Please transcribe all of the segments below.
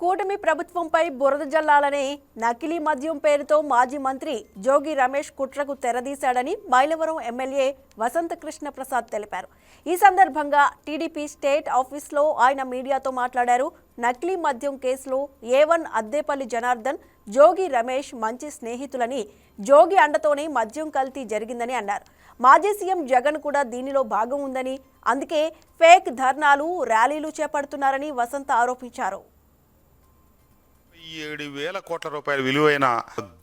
కూటమి ప్రభుత్వంపై బురద జల్లాలని నకిలీ మద్యం పేరుతో మాజీ మంత్రి జోగి రమేష్ కుట్రకు తెరదీశాడని మైలవరం ఎమ్మెల్యే వసంత కృష్ణ ప్రసాద్ తెలిపారు. ఈ సందర్భంగా టీడీపీ స్టేట్ ఆఫీస్లో ఆయన మీడియాతో మాట్లాడారు. నకిలీ మద్యం కేసులో ఏ వన్ అద్దేపల్లి జనార్దన్ జోగి రమేష్ మంచి స్నేహితులని జోగి అండతోనే మద్యం కల్తీ జరిగిందని అన్నారు. మాజీ సీఎం జగన్ కూడా దీనిలో భాగం ఉందని అందుకే ఫేక్ ధర్నాలు ర్యాలీలు చేపడుతున్నారని వసంత ఆరోపించారు. ఏడు వేల కోట్ల రూపాయల విలువైన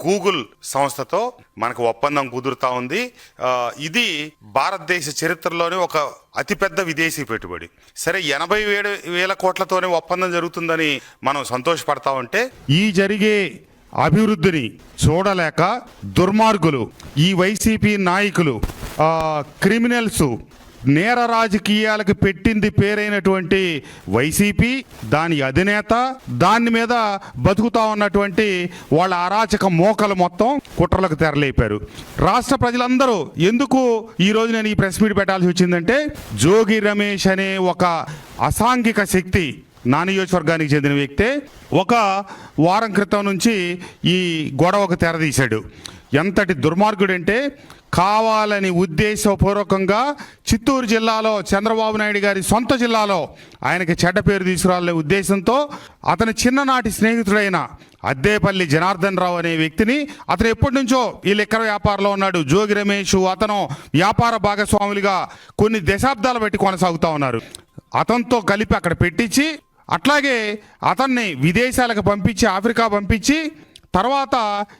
గూగుల్ సంస్థతో మనకు ఒప్పందం కుదురుతా ఉంది. ఇది భారతదేశ చరిత్రలోనే ఒక అతిపెద్ద విదేశీ పెట్టుబడి. సరే ఎనభై ఏడు వేల కోట్లతోనే ఒప్పందం జరుగుతుందని మనం సంతోషపడతా ఉంటే ఈ జరిగే అభివృద్ధిని చూడలేక దుర్మార్గులు ఈ వైసీపీ నాయకులు క్రిమినల్స్ నేర రాజకీయాలకు పెట్టింది పేరైనటువంటి వైసీపీ దాని అధినేత దాని మీద బతుకుతా ఉన్నటువంటి వాళ్ళ అరాచక మోకలు మొత్తం కుట్రలకు తెరలేపారు. రాష్ట్ర ప్రజలందరూ ఎందుకు ఈ నేను ఈ ప్రెస్ మీట్ పెట్టాల్సి వచ్చిందంటే జోగి రమేష్ అనే ఒక అసాంఘిక శక్తి నా నియోజకవర్గానికి చెందిన వ్యక్తే ఒక వారం క్రితం నుంచి ఈ గొడవకు తెరదీశాడు. ఎంతటి దుర్మార్గుడంటే కావాలని ఉద్దేశపూర్వకంగా చిత్తూరు జిల్లాలో చంద్రబాబు నాయుడు గారి సొంత జిల్లాలో ఆయనకి చెడ్డ పేరు తీసుకురాలనే ఉద్దేశంతో అతని చిన్ననాటి స్నేహితుడైన అద్దేపల్లి జనార్దన్ రావు అనే వ్యక్తిని అతను ఎప్పటి నుంచో ఈ లెక్కర వ్యాపారంలో ఉన్నాడు. జోగి రమేష్ అతను వ్యాపార భాగస్వాములుగా కొన్ని దశాబ్దాలు పెట్టి కొనసాగుతూ ఉన్నారు. అతనితో కలిపి అక్కడ పెట్టించి అట్లాగే అతన్ని విదేశాలకు పంపించి ఆఫ్రికా పంపించి తర్వాత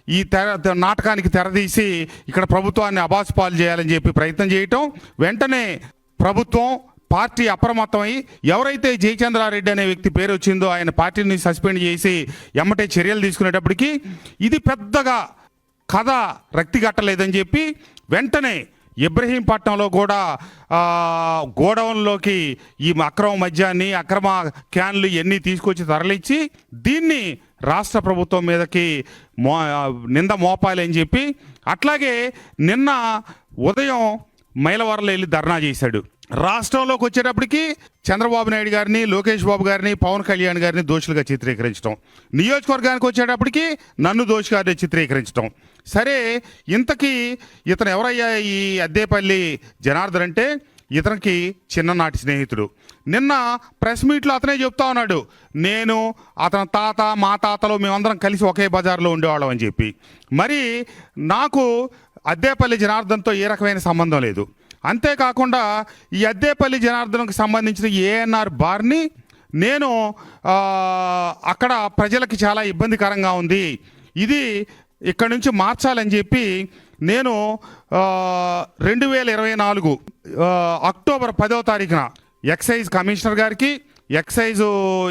ఈ తెర నాటకానికి తెరదీసి ఇక్కడ ప్రభుత్వాన్ని అబాసుపాలు చేయాలని చెప్పి ప్రయత్నం చేయటం వెంటనే ప్రభుత్వం పార్టీ అప్రమత్తమై ఎవరైతే జయచంద్రారెడ్డి అనే వ్యక్తి పేరు వచ్చిందో ఆయన పార్టీని సస్పెండ్ చేసి ఎమ్మటే చర్యలు తీసుకునేటప్పటికి ఇది పెద్దగా కథ రక్తి కట్టలేదని చెప్పి వెంటనే ఇబ్రహీంపట్నంలో కూడా గోడౌన్లోకి ఈ అక్రమ మద్యాన్ని అక్రమ క్యాన్లు ఇవన్నీ తీసుకొచ్చి తరలించి దీన్ని రాష్ట్ర ప్రభుత్వం మీదకి మో నింద మోపాలని చెప్పి అట్లాగే నిన్న ఉదయం మైలవరంలో వెళ్ళి ధర్నా చేశాడు. రాష్ట్రంలోకి వచ్చేటప్పటికి చంద్రబాబు నాయుడు గారిని లోకేష్ బాబు గారిని పవన్ కళ్యాణ్ గారిని దోషులుగా చిత్రీకరించడం నియోజకవర్గానికి వచ్చేటప్పటికి నన్ను దోషిగారిని చిత్రీకరించడం సరే ఇంతకీ ఇతను ఎవరయ్యా ఈ అద్దేపల్లి జనార్దన్ అంటే ఇతనికి చిన్ననాటి స్నేహితుడు. నిన్న ప్రెస్ మీట్లో అతనే చెప్తా ఉన్నాడు నేను అతని తాత మా తాతలు మేమందరం కలిసి ఒకే బజార్లో ఉండేవాళ్ళం అని చెప్పి. మరి నాకు అద్దేపల్లి జనార్దన్తో ఏ రకమైన సంబంధం లేదు. అంతేకాకుండా ఈ అద్దేపల్లి జనార్దన్కి సంబంధించిన ఏఎన్ఆర్ బార్ని నేను అక్కడ ప్రజలకి చాలా ఇబ్బందికరంగా ఉంది. ఇది ఇక్కడ నుంచి మార్చాలని చెప్పి నేను రెండు వేల ఇరవై నాలుగు అక్టోబర్ పదో తారీఖున ఎక్సైజ్ కమిషనర్ గారికి ఎక్సైజ్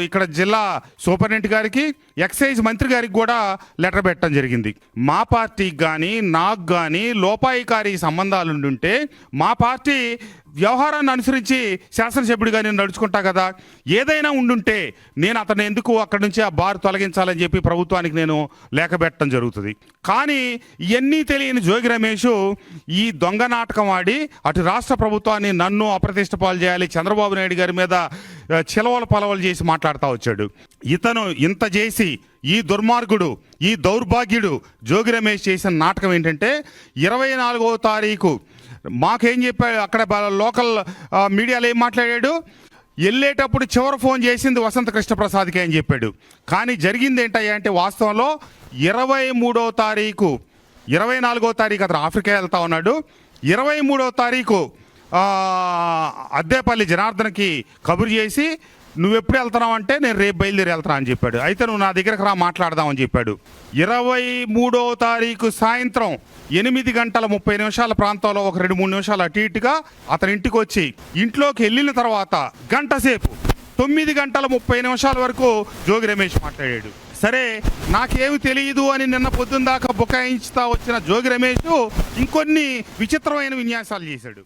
ఇక్కడ జిల్లా సూపరింటెండెంట్ గారికి ఎక్సైజ్ మంత్రి గారికి కూడా లెటర్ పెట్టడం జరిగింది. మా పార్టీకి కానీ నాకు కానీ లోపాయికారి సంబంధాలు ఉంటే మా పార్టీ వ్యవహారాన్ని అనుసరించి శాసనసభ్యుడిగా నేను నడుచుకుంటా కదా. ఏదైనా ఉండుంటే నేను అతను ఎందుకు అక్కడి నుంచి ఆ బార్ తొలగించాలని చెప్పి ప్రభుత్వానికి నేను లేఖ పెట్టడం జరుగుతుంది. కానీ ఇవన్నీ తెలియని జోగి రమేష్ ఈ దొంగ నాటకం ఆడి అటు రాష్ట్ర ప్రభుత్వాన్ని నన్ను అప్రతిష్ట పాలు చేయాలి చంద్రబాబు నాయుడు గారి మీద చిలవల పలవలు చేసి మాట్లాడుతూ వచ్చాడు. ఇతను ఇంత చేసి ఈ దుర్మార్గుడు ఈ దౌర్భాగ్యుడు జోగి రమేష్ చేసిన నాటకం ఏంటంటే ఇరవై నాలుగవ తారీఖు మాకేం చెప్పాడు? అక్కడ లోకల్ మీడియాలో ఏం మాట్లాడాడు? వెళ్ళేటప్పుడు చివరి ఫోన్ చేసింది వసంత కృష్ణప్రసాద్కి అని చెప్పాడు. కానీ జరిగింది ఏంటయ్యా అంటే వాస్తవంలో ఇరవై మూడో తారీఖు ఇరవై నాలుగో తారీఖు అతను ఆఫ్రికా వెళ్తా ఉన్నాడు. ఇరవై మూడో తారీఖు అద్దేపల్లి జనార్దన్కి కబురు చేసి నువ్వు ఎప్పుడు వెళ్తున్నావు అంటే నేను రేపు బయలుదేరి వెళ్తాను అని చెప్పాడు. అయితే నువ్వు నా దగ్గరకు రా మాట్లాడదామని చెప్పాడు. ఇరవై మూడో తారీఖు సాయంత్రం ఎనిమిది గంటల ముప్పై నిమిషాల ప్రాంతంలో ఒక రెండు మూడు నిమిషాలు అటు ఇటుగా అతని ఇంటికి వచ్చి ఇంట్లోకి వెళ్ళిన తర్వాత గంట సేపు తొమ్మిది గంటల ముప్పై నిమిషాల వరకు జోగి రమేష్ మాట్లాడాడు. సరే నాకేమి తెలియదు అని నిన్న పొద్దున్న దాకా బుకాయించుతా వచ్చిన జోగి రమేష్ ఇంకొన్ని విచిత్రమైన విన్యాసాలు చేశాడు.